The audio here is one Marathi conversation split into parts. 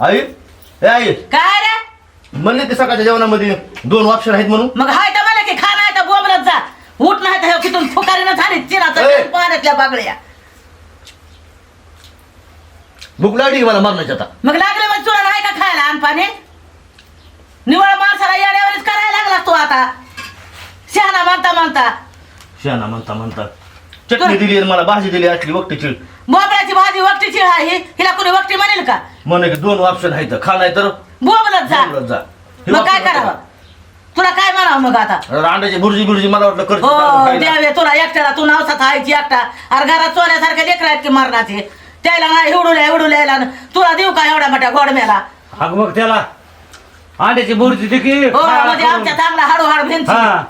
आई ए आई. काय रे? म्हणले ते सकाळच्या जेवणामध्ये दोन ऑप्शन आहेत म्हणून. मग हाय तर मला की खा नाही तर बोंबलत जा. उठ नाही तर कितून फुकारीनं झाली ए. चिराचं पाण्यातल्या बागड्या. भूक लागली की मला मरणाची आता. मग लागले मग तुला नाही का खायला आण पाणी निवळ माणसाला येड्यावरच करायला लागला तू आता. शहाणा म्हणता म्हणता शहाणा म्हणता म्हणता चटणी दिली आणि मला भाजी दिली असली वक्तीची. बोबड्याची भाजी वक्तीची आहे. हिला कोणी वक्ती म्हणेल का? म्हणे की दोन ऑप्शन आहेत. खा नाही तर बोबलत जा. बोलत जा. हे मग काय करावं? नको. तुला काय म्हणावं मग आता? अरे अंड्याची बुर्जी बुर्जी मला वाटलं करतो हो द्यावे तुला एकट्याला. तू नावसात हायची एकटा. अरे घरात चोऱ्यासारखे लेकर आहेत की मरणाचे? त्याला नाही एवढूल्या एवढूल्या तुला देऊ का एवढ्या मोठ्या गोडम्याला? अग मग त्याला. अंड्याची बुर्जी दे की हो म्हणजे. आमच्या चांगला हळूहळू भिंत. हा.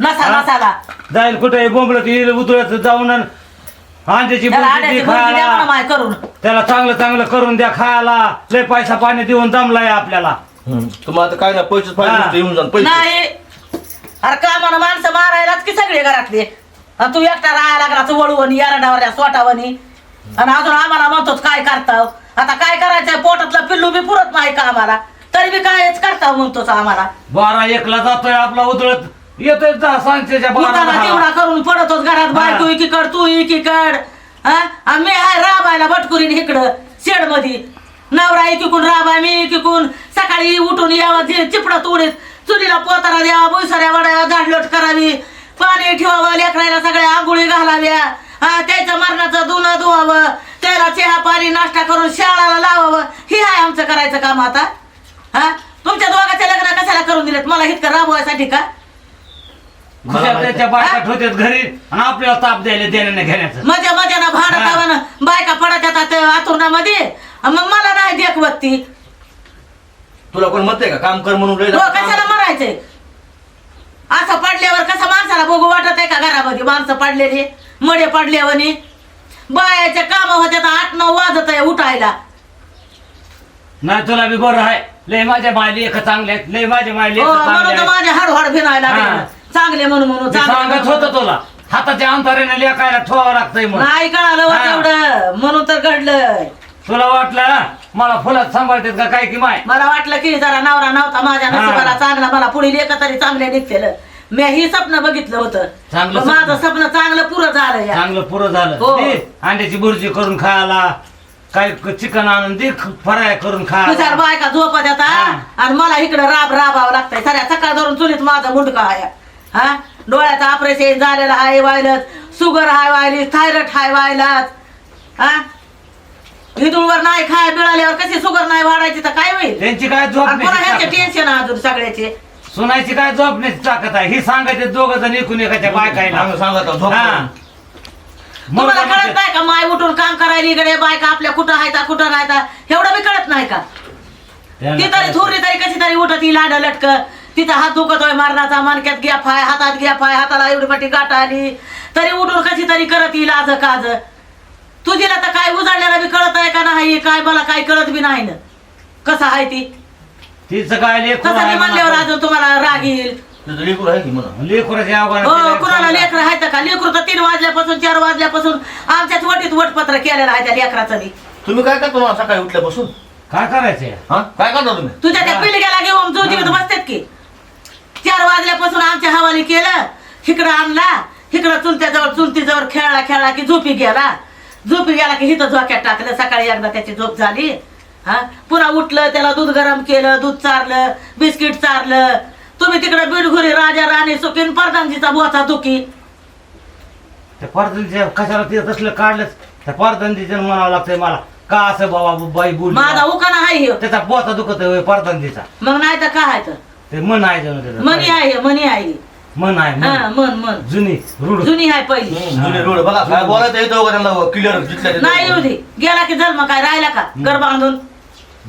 नसा हा? नसाला. जाईल कुठे बोंबलत येईल उतरत जाऊन अन अंड्याची त्याला द्या खायला. माय करून. चांगलं चांगलं करून द्या खायला. लय पैसा पाणी देऊन दमलाय आपल्याला. तुम्हाला आता काय नाही पैसेच पाहिजे हा. नुसते येऊन जाऊन पैसे. नाही. अरे का म्हणा माणसं मारायलाच की सगळे घरातले? आणि तू एकटा राहायला लागला तू वळूवणी यारडावर स्वटावणी आणि अजून आम्हाला म्हणतोच काय करताव? आता काय करायचंय? पोटातलं पिल्लू बी पुरत नाही का आम्हाला? तरी बी कायच करताव म्हणतोच आम्हाला? बारा एकला जातोय आपला उतरत येतोय सांगतेच्या तेवढा करून पडतोच घरात बाय. तू एकीकड तू एकीकड. हा? आहे राबायला भटकुरीन इकडं शेडमध्ये नवरा एकीकून राबाय मी एकीकून. सकाळी उठून यावं जे चिपडत उडीत. चुलीला पोतारा द्यावा बुसऱ्या वड्या झाडलोट करावी. पाणी ठेवावं लेकरायला सगळ्या आंघोळी घालाव्या. हा त्याच्या मरणाचं धुणं धुवावं. त्याला चहा पाणी नाश्ता करून शाळाला लावावं. हे आहे आमचं करायचं काम आता. हा? तुमच्या दोघांचे लग्न कशाला करून दिलेत? मला इतकं राबवायसाठी का? मला माहिती त्याच्या बायका ठेवतात घरी आणि आपल्याला ताप द्यायला देण्याने घेण्याचं. मजा मजानं भाडं बायका पडत येतात आतुरणामध्ये. मग मला नाही देखवत ती तुला कोण म्हणते का? काम कर म्हणून लय हो कशाला मरायचंय असं पडल्यावर कसं माणसाला बघू वाटत आहे का घरामध्ये? माणसं पडलेली मडे पडल्यावानी. बायाचे काम होते तर आठ नऊ वाजत आहे उठायला. नाही तुला बी बरं आहे. लय माझ्या मायली एक चांगले आहेत. लय माझ्या मायली एक हो म्हणून चांगले तर आहेत. माझे हडहड भिनायला हा. लागले. चांगले म्हणून म्हणून मी सांगत म्हणून. होतं तुला हाताच्या अंतराने लेखायला ठेवावं लागतंय मग नाही कळालं हो हा. तेवढं म्हणून तर घडलंय तुला वाटलं ना, मला फुलात सांभाळतात का काय की माय मला वाटलं की जरा नवरा नव्हता माझ्या हा. नशिबाला चांगला मला पुढील एक तरी चांगले निघतेल मी ही स्वप्न बघितलं होतं चांगलं पण माझं स्वप्न. चांगलं पुरं झालं या चांगलं पुरं झालं हो. दे, अंड्याची बुर्जी करून खायला काय चिकन आणून दे फ्राय करून तुझ्या खायला बायका येतात हा. आणि मला इकडे राब राबावं लागतंय सगळ्या सकाळ धरून चुलीत माझा मुंडका आहे हा? डोळ्याचं ऑपरेशन झालेलं आहे व्हायलत शुगर हाय व्हायली थायरॉइड हाय व्हायलाच हा? इथूनवर नाही खाय मिळाल्यावर कशी शुगर नाही वाढायची तर काय होईल? त्यांची काय झोप आणि पुन्हा ह्यांचे नाही टेन्शन अजून सगळ्याचे? सुनायची काय झोपण्याची ताकद आहे? ही सांगायचे दोघं जण एकूण एकाच्या बायकायला. सांग- सांगा आता, झोप हा. करून. तुम्हाला कळत नाही का माय उठून काम करायला इकडे बायका आपल्या कुठं आहेत कुठं नाहीत एवढं बी कळत नाही का? ती तरी थोडी तरी कशी तरी उठत ही लांड लटक. तिचा हात दुखतोय मारणाचा. मानक्यात घ्या फाय हातात घ्या फाय हाताला एवढी मोठी गाठ आली. तरी उठून कशी तरी करत येईल आज काज. तुझीला तर काय उजाडल्याला बी कळत आहे का नाही? काय मला काय कळत बी नाही ना. कसं आहे ती? तिचं काय लेकरू तसं आहे मी म्हणल्यावर म्हणा. अजून तुम्हाला राग येईल. तुझं लेकरू आहे की म्हणा? लेकराच्या अवघात हो तिला कुणाला सांगा. लेकर आहेत का? लेकरू तर तीन वाजल्यापासून चार वाजल्यापासून आमच्याच वटीत वटपत्र केलेलं आहे त्या लेकराचं बी. तुम्ही काय करतो मला सकाळी उठल्यापासून? काय करायचंय? हा? काय करता तुम्ही? तुझ्या त्या. पिलग्याला घेऊन जो जीवित बसतात की. चार वाजल्यापासून आमच्या हवाली केलं. इकडं आणला इकडं चुलत्याजवळ चुलतीजवळ खेळला खेळला की झोपी गेला. झोपी गेला की हिथं झोक्यात टाकलं. सकाळी एकदा त्याची झोप झाली. हा? पुन्हा उठलं त्याला दूध गरम केलं दूध चारलं बिस्किट चारलं. तुम्ही तिकडे बिडघुरी राजा राणी सुकीन परदानजीचा बोचा दुखी. त्या कशाला तिथं तसलं काढलंच त्या म्हणावं लागतंय मला. का असं बाबा बाई बोल माझा उकाना आहे ह्यो. त्याचा पोता दुखत आहे परदंतीचा मग नाही तर काय तर ते मन आहे जणू त्याचं मनी आहे मनी आहे. मन आहे हा मन. मन मन. जुनी रूढ. जुनी आहे पहिली. जुने रोड बघा काय बोलायचं येतो त्यांना क्लिअर नाही येऊ दे. गेला की जन्म काय? राहिला का? घर बांधून?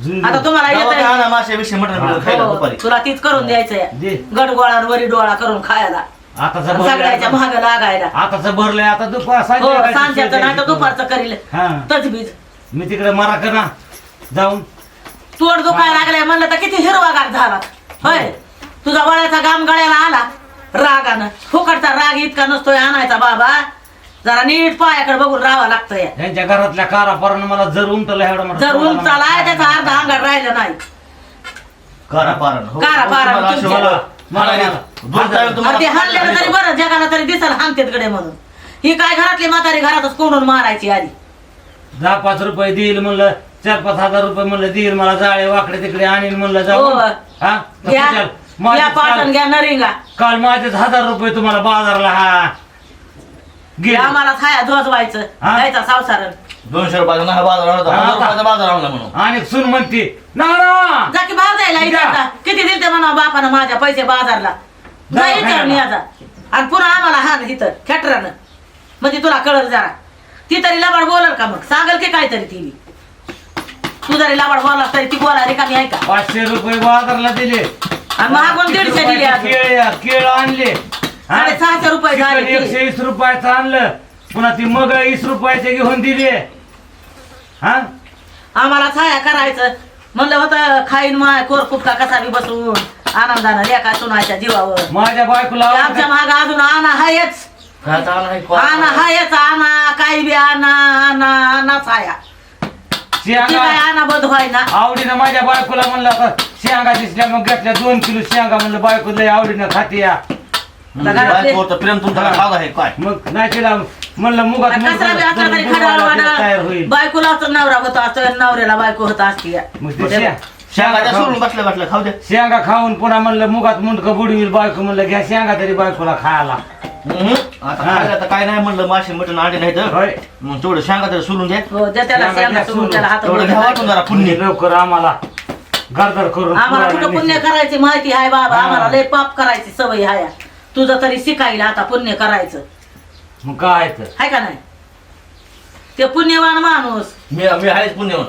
जुनी आता तुम्हाला येत आणा मासे विषय मटण बिटण खायला दुपारी. तुला तीच करून द्यायचंय. दे. गडगोळा वरी डोळा करून खायला. आताच सगळ्याच्या भरलंय महाग लागायला. आताच भरलंय आता दुपार हो सांच्याचं नाही तर दुपारचं करील. हा. तजबीज. मी तिकडे मरा कर ना जाऊन. तोड दुखायला लागलाय म्हणलं तर किती हिरवागार झाला. होय. तुझा वळ्याचा घाम गळ्याला आला. रागानं. फुकटचा राग इतका नसतोय आणायचा बाबा. जरा नीट पायाकडे बघून राहावं लागतंय. यांच्या घरातल्या कारापारानं मला जर उमटलं एवढं मोठं जर उंच चालाय त्याचा अर्धा राहिलं नाही. हो. कारा पारण तुम्हाला असं तुमच्या. मला- मला नाही. दोन टाइम अरे तुम्हाला ते तरी बरं जगाला तरी दिसल हानतेत गडे म्हणून. ही काय घरातली म्हातारी घरातच कोंडून मारायची आधी? दहा पाच रुपये देईल म्हणलं चार पाच हजार रुपये म्हणलं देईल मला जाळे वाकडे तिकडे आणीन म्हणलं हो. जाऊ. हा. तर घ्या. कुशाल, घ्या काल- घ्या नरिंगा. काल माझेच हजार रुपये तुम्हाला बाजारला हा. गेले. आम्हाला हा? जायचा दोनशे रुपयाचा बाजार आणला हा, हजार आता. रुपयाचा बाजार आणला म्हणून. आणि सून म्हणते नाना! जा की बाजायला द्या. इथं आता. किती दिलते म्हणा बापानं माझ्या पैसे बाजारला? जा जा इथं खायला. याचा आणि पुन्हा आम्हाला हान इथं खेटरानं. म्हणजे तुला कळल जरा. ती तरी लबाड बोलल का मग? सांगल की काहीतरी ती तू जरी लबाड बोलला तरी ती बोला रिकामी आहे का? पाचशे रुपये बाजारला दिले. आणि महागून दीडशे दिले अजून. केळ केळ आणले. हा? साडेसहाशे रुपये झाले चिकन ते. एकशे वीस रुपयाचं आणलं. पुन्हा ती मग वीस रुपयाचे घेऊन दिले. हा? आम्हाला छाया करायचं. म्हणलं होतं खाईन माय कोरकुटका कसा बी बसून. आनंदानं लेका सुनाच्या जीवावर. माझ्या बायकोला ते आमच्या माग अजून आणा हायच. आणा हे आणा? हायच आणा काही बी आणा आणा आणा छाया शेंगा. काय आणा बंद व्हाय ना? आवडीनं माझ्या बायकोला म्हणलं आता शेंगा दिसल्या मग घेतल्या दोन किलो शेंगा. म्हणलं बायको लय आवडीनं खाते या. बायकोवर प्रेम तुमचा काय भाग आहे काय? मग नाही तिला म्हणलं मुगात कचरा बी असला तरी खडाळ तयार होईल. बायकोला असं नवरा होता असं नवऱ्याला बायको होता असती मग ते शेंगा सोडून खाऊन- बसल्या बसल्या खाऊ दे. शेंगा खाऊन पुन्हा म्हणलं मुगात मुंडकं बुडवील बायको म्हणलं घ्या शेंगा तरी बायकोला खायला. हम्म. आता हा. काय नाही म्हणलं मासे मटण अंडे नाही तर होय. मग तेवढं शेंगा तरी सोडून घ्या हो द्या त्याला शेंगा घ्या सोडून सोडून. त्याला हात तेवढं घ्या वाटून जरा पुण्य लवकर आम्हाला गरदर करून आम्हाला पुरायला कुठं पुण्य. करायची माहिती? आहे बाबा हा. आम्हाला लय पाप करायची सवय हाया. तुझं तरी शिकायला आता पुण्य करायचं. मग काय तर. हाय का नाही? ते पुण्यवान माणूस. मी मी आहेच पुण्यवन.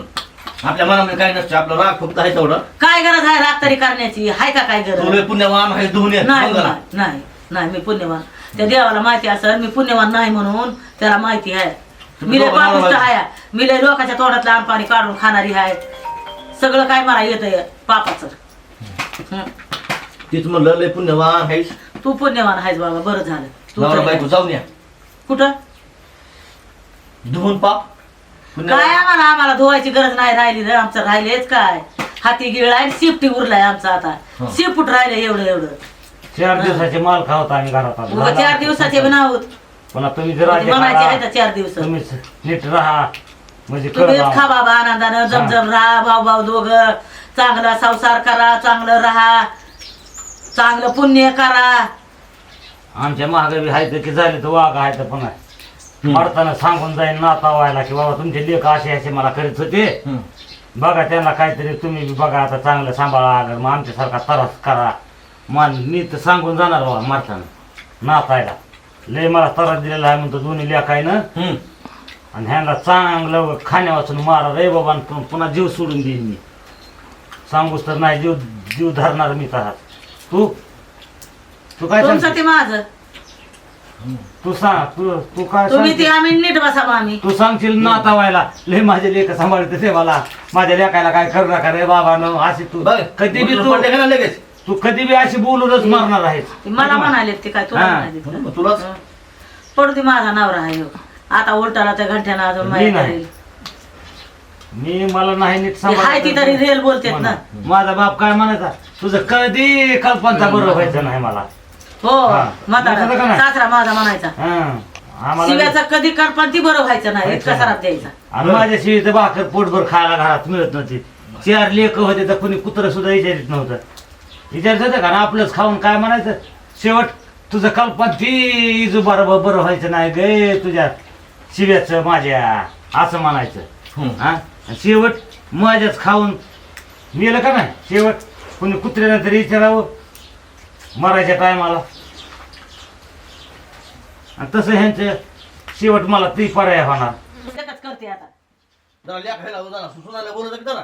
आपल्या मनामध्ये काही नसतं आपलं राग फक्त आहे तेवढं. काय गरज आहे राग तरी करण्याची? हाय का काय तुला गरज पुण्यवान आहे धुवून ये नाही मंगला. नाही, नाही नाही मी पुण्यवान. त्या देवाला माहिती असेल मी पुण्यवान नाही म्हणून त्याला माहिती आहे. मी लय पापिष्ट आहे. मी लय लोकांच्या तोंडातलं आम पाणी काढून खाणारी आहे. सगळं काय मला येत पापाचं. हं. तीच म्हणलं लय पुण्यवान आहेस. तू पुण्यवान आहेस बाबा बरं झालं. तू नवरा तरी बायको आहे. जाऊन या. कुठं? धुवून पाप. काय आम्हाला आम्हाला धुवायची गरज नाही राहिली रे आमचं राहिलेच काय? हाती गिळाय शिफ्टी उरलाय आमचा आता. शिफ्ट राहिले एवढं एवढं. चार दिवसाचे माल खावत आम्ही घरात आलो. उगा चार दिवसाचे बी नाव पुन्हा तुम्ही जर म्हणायचे आहे तर चार दिवस. तुम्ही नीट राहा. म्हणजे तुम्ही करत खा बाबा. आनंदानं जमजम राहा भाऊ भाऊ दोघं. चांगला संसार करा चांगलं राहा. चांगलं पुण्य करा. आमच्या महागाई बी आहे की झाले तर वाघ आहे तर पण मरताना सांगून जाईन नाता व्हायला की बाबा तुमचे लेख असे असे मला करीत होते. बघा त्यांना काहीतरी तुम्ही बी बघा आता चांगलं सांभाळा अगर मग आमच्यासारखा त्रास करा. मान मी तर सांगून जाणार बाबा मरताना नातायला. लय मला त्रास दिलेला आहे म्हणतो दोन्ही लेखायनं हम्म. आणि ह्यांना चांगलं खाण्या वाचून मारा रे बाबा पुन्हा जीव सोडून देईन मी. सांगूच तर नाही जीव जीव धरणार मी तसा. तू? तू काय सांगते? ते माझं. तू सांग तू तू काय तुम्ही ते? आम्ही नीट बसा मामी तू सांगशील नाता व्हायला लय माझे लेख सांभाळते ते मला माझ्या लेखायला काय कर नका रे बाबा न अशी तू बघ कधी बी तू पडले का ना लगेच तू कधी बी अशी बोलूनच मारणार आहेस ते मला म्हणाले ते काय तुला हा. म्हणाले ते. मग तुलाच. पडू दे माझा नवरा आहे ह्यो. आता उलटाला त्या घंट्यानं अजून मी माहिती नाही. करेल. मी मला नाही नीट ते हाय ती तरी रेल बोलतेत ना म्हणा. माझा बाप काय म्हणायचा तुझं कधी कल्पना बरोबर व्हायचं नाही मला हो हा. म्हातारा. म्हणायचं का नाही? सासरा माझा म्हणायचा. हं. आम्हाला शिव्याचा कधी करपण ती बरं व्हायचं नाही. इतका. सराप द्यायचा आणि माझ्या शिवीचं भाकर पोटभर खायला घरात मिळत नव्हती. चार लेख होते तर कुणी कुत्र सुद्धा विचारित नव्हतं. विचारत होतं का ना आपलंच खाऊन काय म्हणायचं? शेवट तुझं कल्पना ती इजू बरोबर बरं व्हायचं नाही गे तुझ्या शिव्याचं माझ्या. असं म्हणायचं. हा? आणि शेवट माझ्याच खाऊन मेलं का नाही? शेवट कुणी कुत्र्यानं तरी विचारावं. मरायच्या टायमाला. आणि तसं ह्यांचं शेवट मला ती पर्याय होणार. एकच करते आता. जरा लेखायला जरा सुनायला बोलत की जरा.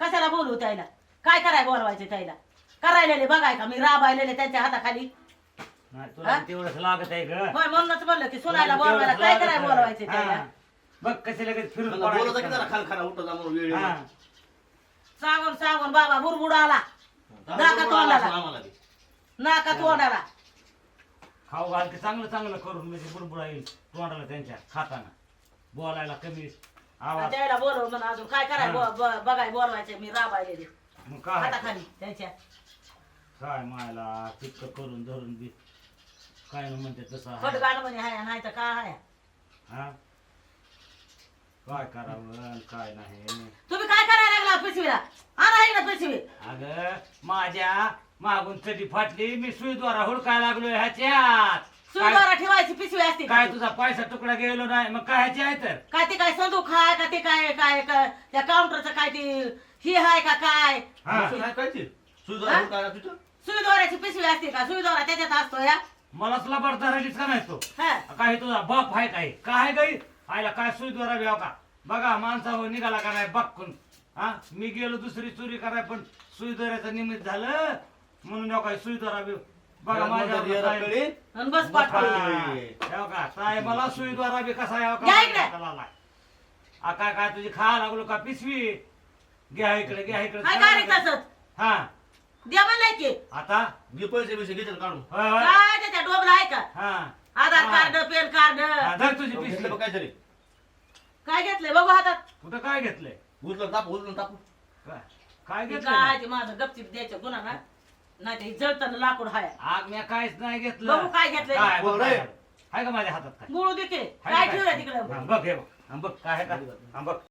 कशाला बोलू त्याला? काय कराय बोलवायचे त्याला? करायलेले बघाय का? मी राबायलेले त्यांच्या हाताखाली. नाही, तुला हा? तेवढंच लागत आहे ग. होय म्हणूनच म्हणलं की सुनायला बोलवायला काय कराय बोलवायचे त्याला? हा. बघ कसे लगेच फिरून मला बोलत की जरा पडायचं. खाल खाना उठत जा म्हणून वेळ हा. सांगून सांगून बाबा बुरबुड आला नाका तोंडाला. नाका तोंडाला. खाऊ घाल की चांगलं चांगलं करून म्हणजे बुडबुडा येईल तोंडाला त्यांच्या खाताना. बोलायला कमी आवाज. त्याला बोलव म्हणून अजून. काय कराय हा. बघाय बोलवायचे. मी राबायले मग काय? हाताखाली त्यांच्या. काय मायला तितकं करून धरून बी. काय न म्हणते तसं आहे. फटगाड म्हणे हाय नाही तर काय हाय? हा? काय करावं आणि काय नाही? तुम्ही काय लागला पिशवीला. आणा इकडे पिशवी. अगं माझ्या मागून चटी फाटली मी सुईद्वारा हुडकाय लागलो ह्याच्यात. काय सुईद्वारा ठेवायची पिशवी असते. काय तुझा पैसा तुकडा गेलो नाही? मग काय ह्याची आहे तर? काय ते काय संदूक हाय का ते काय काय काय- त्या काउंटरचं काय ते ही हाय का काय? हा. मसूर आहे काय ते? सुद्धा? काय तुझं सुईद्वाराची पिशवी असते का? सुईद्वारा त्याच्यात असतो या. मलाच लबाड धरायचीच का नाही तो? हा. काय तुझा बाप आहे काय काय गाई आयला काय सुईद्वारा बी का? बघा माणसावर निघाला का नाही? बघून. हा मी गेलो दुसरी चोरी कराय पण सुईद्वाराचं निमित्त झालं. म्हणून हो काय सुईद्वारा बी बघा माझ्या कडे आणि बस पाठवा? हो का मला बी कसा आहे हो? या इकडे. आ, काय काय तुझी खा लागलो का पिशवी घ्या इकडे घ्या इकडे. काय काय रे तसंच. हा. द्या म्हणलंय की आता? घे पैसे बिसे घेतात काढून. होय, होय. काय त्याच्या डोबला आहे का? हा. आधार हा. Card PAN card. हा, धर तुझी घेतलं पिशवी बघ काहीतरी. काय घेतलंय? बघू हातात. कुठं काय घेतलंय? उचलून टाकू उचलून टाकू. काय? काय ते ते माझं गपचिप द्यायचं गुन्हा ना? नाही ते जळताना लाकूड हाय. आग मी काहीच नाही घेतलं. बघू काय घेतलंय. काय बघ. काय? आहे का माझ्या हातात काय? गुळू दे आहे काय का? ठेवूया तिकडे? हा, बघ हे बघ. हा, बघ. काय आहे का हा, बघ.